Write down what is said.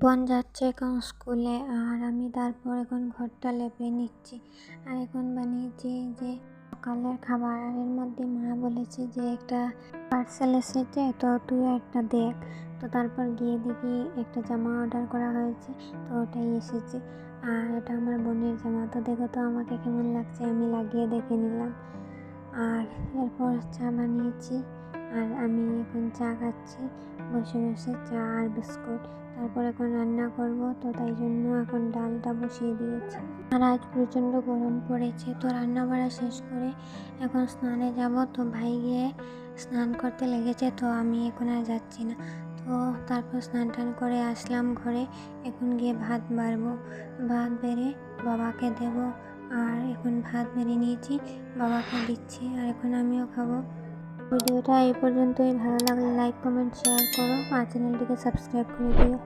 বোন যাচ্ছে এখন স্কুলে আর আমি তারপর এখন ঘরটা লেপে নিচ্ছি। আর এখন বানিয়েছি যে সকালের খাবার। আর এর মধ্যে মা বলেছে যে একটা পার্সেল এসেছে, তো তুই একটা দেখ। তো তারপর গিয়ে দেখি একটা জামা অর্ডার করা হয়েছে, তো ওটাই এসেছে। আর এটা আমার বোনের জামা। তো দেখো তো আমাকে কেমন লাগছে, আমি লাগিয়ে দেখে নিলাম। আর এরপর চা বানিয়েছি। আর আমি এখন চা খাচ্ছি, বসে বসে চা আর বিস্কুট। তারপর এখন রান্না করব, তো তাই জন্য এখন ডালটা বসিয়ে দিয়েছি। আর আজ প্রচণ্ড গরম পড়েছে, তো রান্না বাড়া শেষ করে এখন স্নানে যাব। তো ভাই গিয়ে স্নান করতে লেগেছে, তো আমি এখন আর যাচ্ছি না। তো তারপর স্নান টান করে আসলাম ঘরে, এখন গিয়ে ভাত বাড়বো। ভাত বেড়ে বাবাকে দেব, আর এখন ভাত বেড়ে নিয়েছি, বাবাকে দিচ্ছি, আর এখন আমিও খাব। ভিডিওটা এই পর্যন্তই। ভালো লাগলে লাইক কমেন্ট শেয়ার করো। আর চ্যানেলটিকে সাবস্ক্রাইব করে দিও।